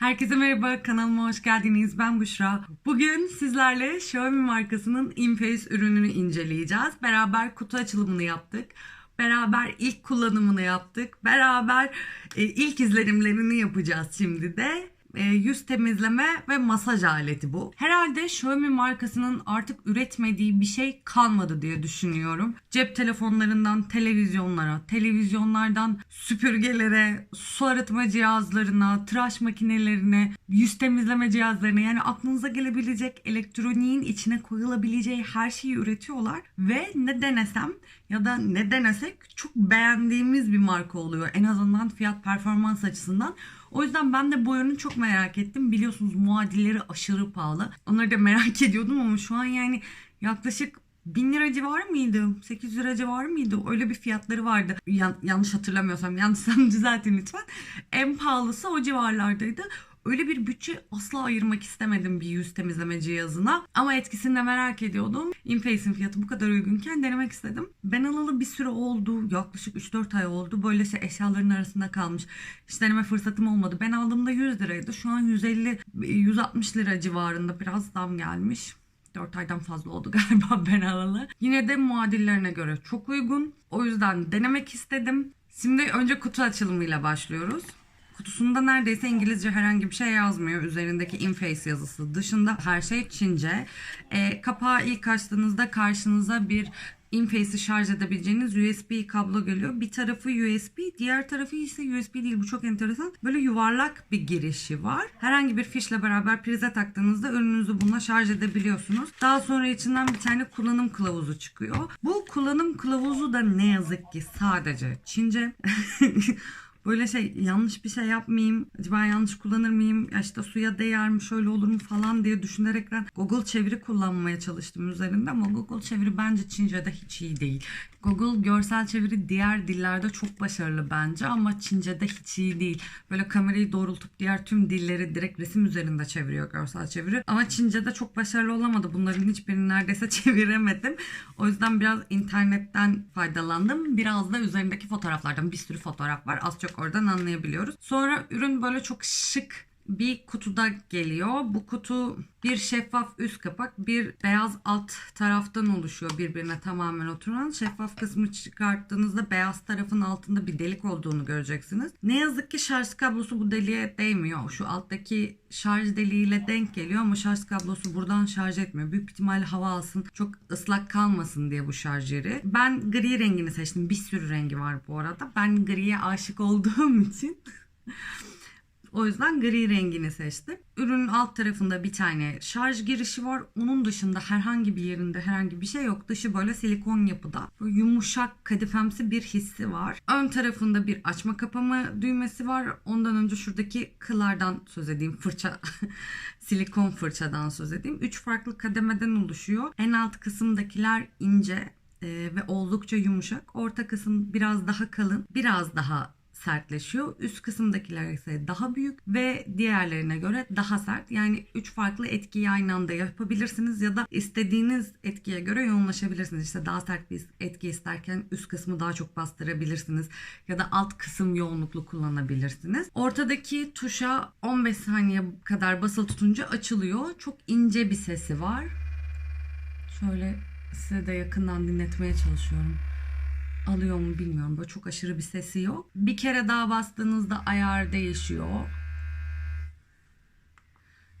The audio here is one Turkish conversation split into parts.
Herkese merhaba, kanalıma hoş geldiniz. Ben Büşra. Bugün sizlerle Xiaomi markasının InFace ürününü inceleyeceğiz. Beraber kutu açılımını yaptık. Beraber ilk kullanımını yaptık. Beraber e, ilk izlenimlerini yapacağız şimdi de. E, yüz temizleme ve masaj aleti bu. Herhalde Xiaomi markasının artık üretmediği bir şey kalmadı diye düşünüyorum. Cep telefonlarından televizyonlara, televizyonlardan süpürgelere, su arıtma cihazlarına, tıraş makinelerine, yüz temizleme cihazlarına yani aklınıza gelebilecek elektroniğin içine koyulabileceği her şeyi üretiyorlar ve ne denesem ya da ne denesek çok beğendiğimiz bir marka oluyor. En azından fiyat performans açısından. O yüzden ben de bu ürünü çok merak ettim. Biliyorsunuz muadilleri aşırı pahalı. Onları da merak ediyordum ama şu an yani yaklaşık 1000 lira civarı mıydı? 800 lira civarı mıydı? Öyle bir fiyatları vardı. Yan- yanlış hatırlamıyorsam, yanlışsam düzeltin lütfen. En pahalısı o civarlardaydı. Öyle bir bütçe asla ayırmak istemedim bir yüz temizleme cihazına. Ama etkisini de merak ediyordum. Inface'in fiyatı bu kadar uygunken denemek istedim. Ben alalı bir süre oldu. Yaklaşık 3-4 ay oldu. Böyle şey eşyaların arasında kalmış. Hiç deneme fırsatım olmadı. Ben aldığımda 100 liraydı. Şu an 150-160 lira civarında biraz zam gelmiş. 4 aydan fazla oldu galiba ben alalı. Yine de muadillerine göre çok uygun. O yüzden denemek istedim. Şimdi önce kutu açılımıyla başlıyoruz. Kutusunda neredeyse İngilizce herhangi bir şey yazmıyor. Üzerindeki Inface yazısı dışında her şey Çince. E, kapağı ilk açtığınızda karşınıza bir Inface'i şarj edebileceğiniz USB kablo geliyor. Bir tarafı USB, diğer tarafı ise USB değil. Bu çok enteresan. Böyle yuvarlak bir girişi var. Herhangi bir fişle beraber prize taktığınızda ürününüzü bununla şarj edebiliyorsunuz. Daha sonra içinden bir tane kullanım kılavuzu çıkıyor. Bu kullanım kılavuzu da ne yazık ki sadece Çince. Böyle şey yanlış bir şey yapmayayım, acaba yanlış kullanır mıyım, ya işte suya değer mi, şöyle olur mu falan diye düşünerekten Google çeviri kullanmaya çalıştım üzerinde ama Google çeviri bence Çince'de hiç iyi değil. Google görsel çeviri diğer dillerde çok başarılı bence ama Çince'de hiç iyi değil. Böyle kamerayı doğrultup diğer tüm dilleri direkt resim üzerinde çeviriyor görsel çeviri. Ama Çince'de çok başarılı olamadı. Bunların hiçbirini neredeyse çeviremedim. O yüzden biraz internetten faydalandım. Biraz da üzerindeki fotoğraflardan bir sürü fotoğraf var. Az çok oradan anlayabiliyoruz. Sonra ürün böyle çok şık bir kutuda geliyor. Bu kutu bir şeffaf üst kapak, bir beyaz alt taraftan oluşuyor birbirine tamamen oturan. Şeffaf kısmı çıkarttığınızda beyaz tarafın altında bir delik olduğunu göreceksiniz. Ne yazık ki şarj kablosu bu deliğe değmiyor. Şu alttaki şarj deliğiyle denk geliyor ama şarj kablosu buradan şarj etmiyor. Büyük ihtimalle hava alsın, çok ıslak kalmasın diye bu şarj yeri. Ben gri rengini seçtim. Bir sürü rengi var bu arada. Ben griye aşık olduğum için O yüzden gri rengini seçtim. Ürünün alt tarafında bir tane şarj girişi var. Onun dışında herhangi bir yerinde herhangi bir şey yok. Dışı böyle silikon yapıda. Böyle yumuşak kadifemsi bir hissi var. Ön tarafında bir açma kapama düğmesi var. Ondan önce şuradaki kıllardan söz edeyim. Fırça silikon fırçadan söz edeyim. Üç farklı kademeden oluşuyor. En alt kısımdakiler ince e, ve oldukça yumuşak. Orta kısım biraz daha kalın. Biraz daha sertleşiyor. Üst kısımdakiler ise daha büyük ve diğerlerine göre daha sert. Yani üç farklı etkiyi aynı anda yapabilirsiniz ya da istediğiniz etkiye göre yoğunlaşabilirsiniz. İşte daha sert bir etki isterken üst kısmı daha çok bastırabilirsiniz ya da alt kısım yoğunluklu kullanabilirsiniz. Ortadaki tuşa 15 saniye kadar basılı tutunca açılıyor. Çok ince bir sesi var. Şöyle size de yakından dinletmeye çalışıyorum alıyor mu bilmiyorum. Böyle çok aşırı bir sesi yok. Bir kere daha bastığınızda ayar değişiyor.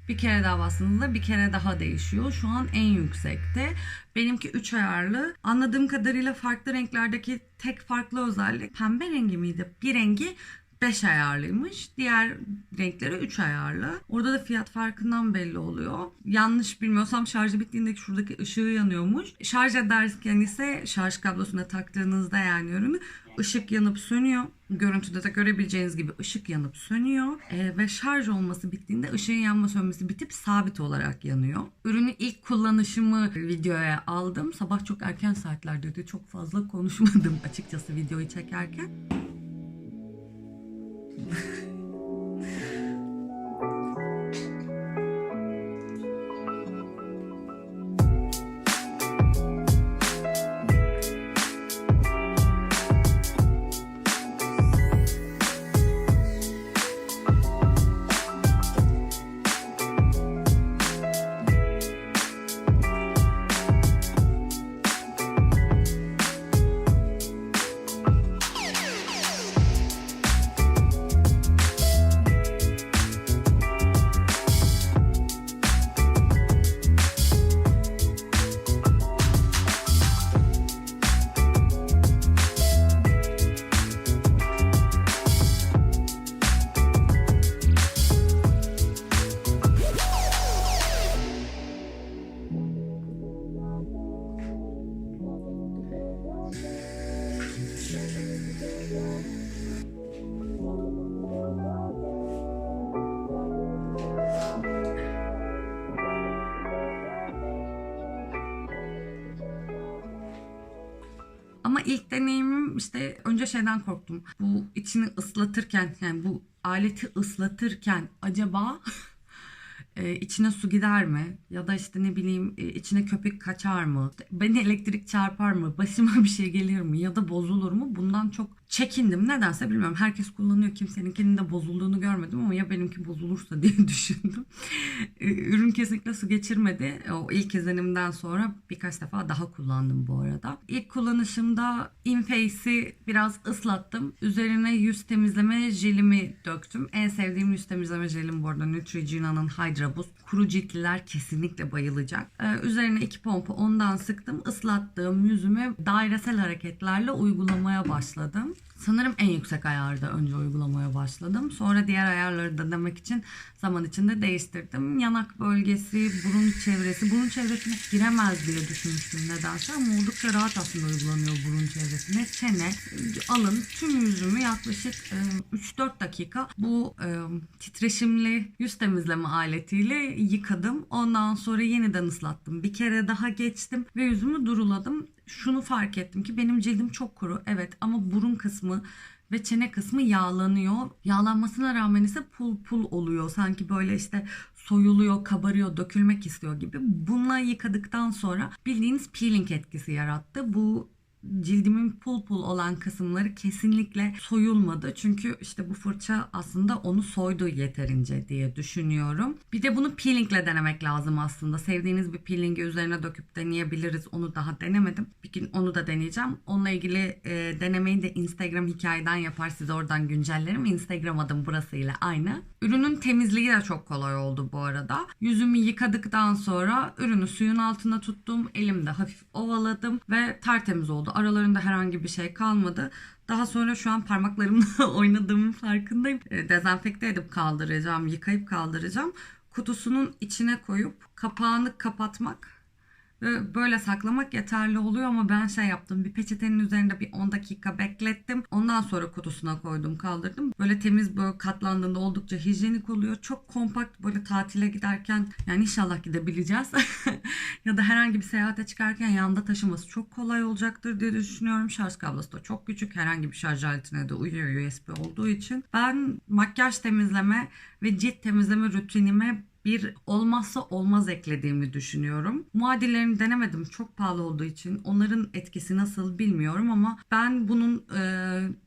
Bir kere daha bastığınızda bir kere daha değişiyor. Şu an en yüksekte. Benimki 3 ayarlı. Anladığım kadarıyla farklı renklerdeki tek farklı özellik pembe rengi miydi? Bir rengi 5 ayarlıymış. Diğer renkleri 3 ayarlı. Orada da fiyat farkından belli oluyor. Yanlış bilmiyorsam şarjı bittiğinde şuradaki ışığı yanıyormuş. Şarj ederken ise şarj kablosuna taktığınızda yani ürünü ışık yanıp sönüyor. Görüntüde de görebileceğiniz gibi ışık yanıp sönüyor. Ee, ve şarj olması bittiğinde ışığın yanma sönmesi bitip sabit olarak yanıyor. Ürünü ilk kullanışımı videoya aldım. Sabah çok erken saatlerde çok fazla konuşmadım açıkçası videoyu çekerken. Ama ilk deneyimim işte önce şeyden korktum. Bu içini ıslatırken yani bu aleti ıslatırken acaba e, içine su gider mi? Ya da işte ne bileyim e, içine köpük kaçar mı? Beni elektrik çarpar mı? Başıma bir şey gelir mi? Ya da bozulur mu? Bundan çok çekindim. Nedense bilmiyorum. Herkes kullanıyor. Kimseninkinin de bozulduğunu görmedim ama ya benimki bozulursa diye düşündüm. E, Ürün kesinlikle su geçirmedi. O ilk izlenimden sonra birkaç defa daha kullandım bu arada. İlk kullanışımda Inface'i biraz ıslattım. Üzerine yüz temizleme jelimi döktüm. En sevdiğim yüz temizleme jelim bu arada Neutrogena'nın Hydra Boost. Kuru ciltliler kesinlikle bayılacak. Ee, üzerine iki pompa ondan sıktım. Islattığım yüzüme dairesel hareketlerle uygulamaya başladım. Sanırım en yüksek ayarda önce uygulamaya başladım. Sonra diğer ayarları denemek için zaman içinde değiştirdim. Yanak bölgesi, burun çevresi. Burun çevresine giremez diye düşünmüştüm nedense ama oldukça rahat aslında uygulanıyor burun çevresine. Çene, alın tüm yüzümü yaklaşık e, 3-4 dakika bu e, titreşimli yüz temizleme aletiyle yıkadım. Ondan sonra yeniden ıslattım. Bir kere daha geçtim ve yüzümü duruladım. Şunu fark ettim ki benim cildim çok kuru. Evet ama burun kısmı ve çene kısmı yağlanıyor. Yağlanmasına rağmen ise pul pul oluyor. Sanki böyle işte soyuluyor, kabarıyor, dökülmek istiyor gibi. Bununla yıkadıktan sonra bildiğiniz peeling etkisi yarattı. Bu cildimin pul pul olan kısımları kesinlikle soyulmadı. Çünkü işte bu fırça aslında onu soydu yeterince diye düşünüyorum. Bir de bunu peelingle denemek lazım aslında. Sevdiğiniz bir peelingi üzerine döküp deneyebiliriz. Onu daha denemedim. Bir gün onu da deneyeceğim. Onunla ilgili e, denemeyi de Instagram hikayeden yapar. Size oradan güncellerim. Instagram adım burasıyla aynı. Ürünün temizliği de çok kolay oldu bu arada. Yüzümü yıkadıktan sonra ürünü suyun altına tuttum. Elimde hafif ovaladım ve tertemiz oldu. Aralarında herhangi bir şey kalmadı. Daha sonra şu an parmaklarımla oynadığımın farkındayım. E, Dezenfekte edip kaldıracağım, yıkayıp kaldıracağım. Kutusunun içine koyup kapağını kapatmak böyle saklamak yeterli oluyor ama ben şey yaptım. Bir peçetenin üzerinde bir 10 dakika beklettim. Ondan sonra kutusuna koydum, kaldırdım. Böyle temiz böyle katlandığında oldukça hijyenik oluyor. Çok kompakt böyle tatile giderken yani inşallah gidebileceğiz. ya da herhangi bir seyahate çıkarken yanında taşıması çok kolay olacaktır diye düşünüyorum. Şarj kablosu da çok küçük. Herhangi bir şarj aletine de uyuyor USB olduğu için. Ben makyaj temizleme ve cilt temizleme rutinime bir olmazsa olmaz eklediğimi düşünüyorum. Muadillerini denemedim çok pahalı olduğu için. Onların etkisi nasıl bilmiyorum ama ben bunun e,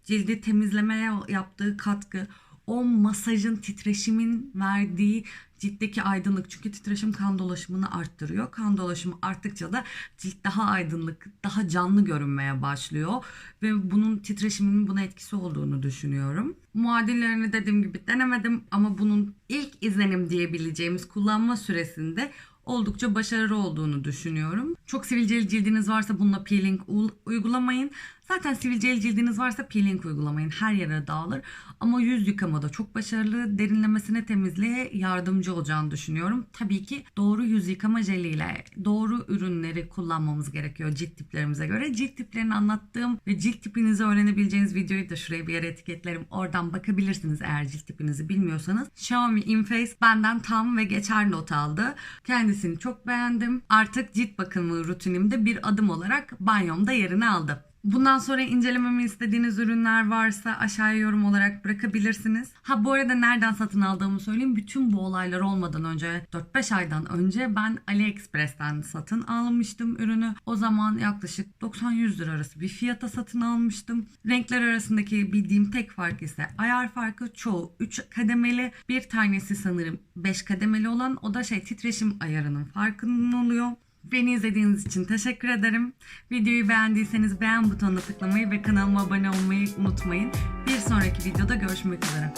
cildi temizlemeye yaptığı katkı o masajın titreşimin verdiği ciltteki aydınlık çünkü titreşim kan dolaşımını arttırıyor. Kan dolaşımı arttıkça da cilt daha aydınlık, daha canlı görünmeye başlıyor ve bunun titreşiminin buna etkisi olduğunu düşünüyorum. Muadillerini dediğim gibi denemedim ama bunun ilk izlenim diyebileceğimiz kullanma süresinde oldukça başarılı olduğunu düşünüyorum. Çok sivilceli cildiniz varsa bununla peeling uygulamayın. Zaten sivilceli cildiniz varsa peeling uygulamayın. Her yere dağılır. Ama yüz yıkamada çok başarılı. Derinlemesine temizliğe yardımcı olacağını düşünüyorum. Tabii ki doğru yüz yıkama jeliyle doğru ürünleri kullanmamız gerekiyor cilt tiplerimize göre. Cilt tiplerini anlattığım ve cilt tipinizi öğrenebileceğiniz videoyu da şuraya bir yere etiketlerim. Oradan bakabilirsiniz eğer cilt tipinizi bilmiyorsanız. Xiaomi InFace benden tam ve geçer not aldı. Kendisini çok beğendim. Artık cilt bakımı rutinimde bir adım olarak banyomda yerini aldı. Bundan sonra incelememi istediğiniz ürünler varsa aşağıya yorum olarak bırakabilirsiniz. Ha bu arada nereden satın aldığımı söyleyeyim. Bütün bu olaylar olmadan önce 4-5 aydan önce ben AliExpress'ten satın almıştım ürünü. O zaman yaklaşık 90-100 lira arası bir fiyata satın almıştım. Renkler arasındaki bildiğim tek fark ise ayar farkı çoğu 3 kademeli. Bir tanesi sanırım 5 kademeli olan o da şey titreşim ayarının farkının oluyor. Beni izlediğiniz için teşekkür ederim. Videoyu beğendiyseniz beğen butonuna tıklamayı ve kanalıma abone olmayı unutmayın. Bir sonraki videoda görüşmek üzere.